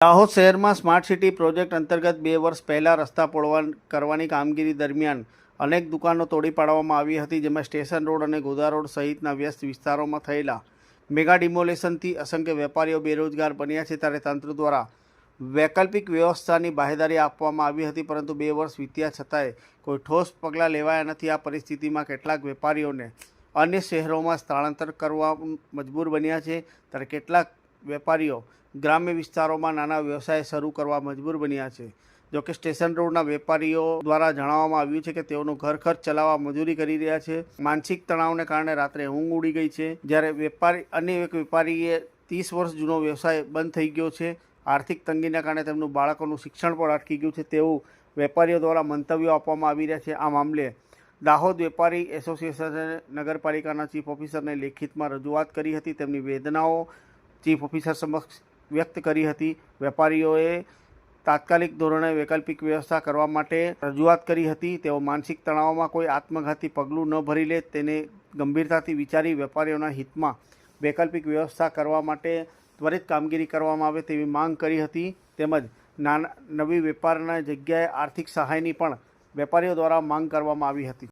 દાહોદ શહેરમાં smart city project અંતર્ગત બે વર્ષ પહેલાં રસ્તા પોળવા કરવાની કામગીરી દરમિયાન અનેક દુકાનો તોડી પાડવામાં આવી હતી, જેમાં સ્ટેશન રોડ અને ગોદા રોડ સહિતના વ્યસ્ત વિસ્તારોમાં થયેલા મેગા ડિમોલેશનથી અસંખ્ય વેપારીઓ બેરોજગાર બન્યા છે. ત્યારે તંત્ર દ્વારા વૈકલ્પિક વ્યવસ્થાની બાહેદારી આપવામાં આવી હતી, પરંતુ બે વર્ષ વીત્યા છતાંય કોઈ ઠોસ પગલાં લેવાયા નથી. આ પરિસ્થિતિમાં કેટલાક વેપારીઓને અન્ય શહેરોમાં સ્થળાંતર કરવા મજબૂર બન્યા છે. ત્યારે કેટલાક વેપારીઓ ગ્રામ્ય વિસ્તારોમાં નાના વ્યવસાય શરૂ કરવા મજબૂર બન્યા છે. જોકે સ્ટેશન રોડના વેપારીઓ દ્વારા જણાવવામાં આવ્યું છે કે તેઓનું ઘર ખર્ચ ચલાવવા મજૂરી કરી રહ્યા છે. માનસિક તણાવને કારણે રાત્રે ઊંઘ ઉડી ગઈ છે. જ્યારે વેપારી અન્ય એક વેપારીએ ત્રીસ વર્ષ જૂનો વ્યવસાય બંધ થઈ ગયો છે. આર્થિક તંગીના કારણે તેમનું બાળકોનું શિક્ષણ પણ અટકી ગયું છે. તેવું વેપારીઓ દ્વારા મંતવ્યો આપવામાં આવી રહ્યા છે. આ મામલે દાહોદ વેપારી એસોસિએશને નગરપાલિકાના ચીફ ઓફિસરને લેખિતમાં રજૂઆત કરી હતી. તેમની વેદનાઓ ચીફ ઓફિસર સમક્ષ વ્યક્ત કરી હતી. વેપારીઓએ તાત્કાલિક ધોરણે વૈકલ્પિક વ્યવસ્થા કરવા માટે રજૂઆત કરી હતી. તેઓ માનસિક તણાવમાં કોઈ આત્મઘાતી પગલું ન ભરી લે તેને ગંભીરતાથી વિચારી વેપારીઓના હિતમાં વૈકલ્પિક વ્યવસ્થા કરવા માટે ત્વરિત કામગીરી કરવામાં આવે તેવી માંગ કરી હતી. તેમજ નાના, નવી વેપારના જગ્યાએ આર્થિક સહાયની પણ વેપારીઓ દ્વારા માંગ કરવામાં આવી હતી.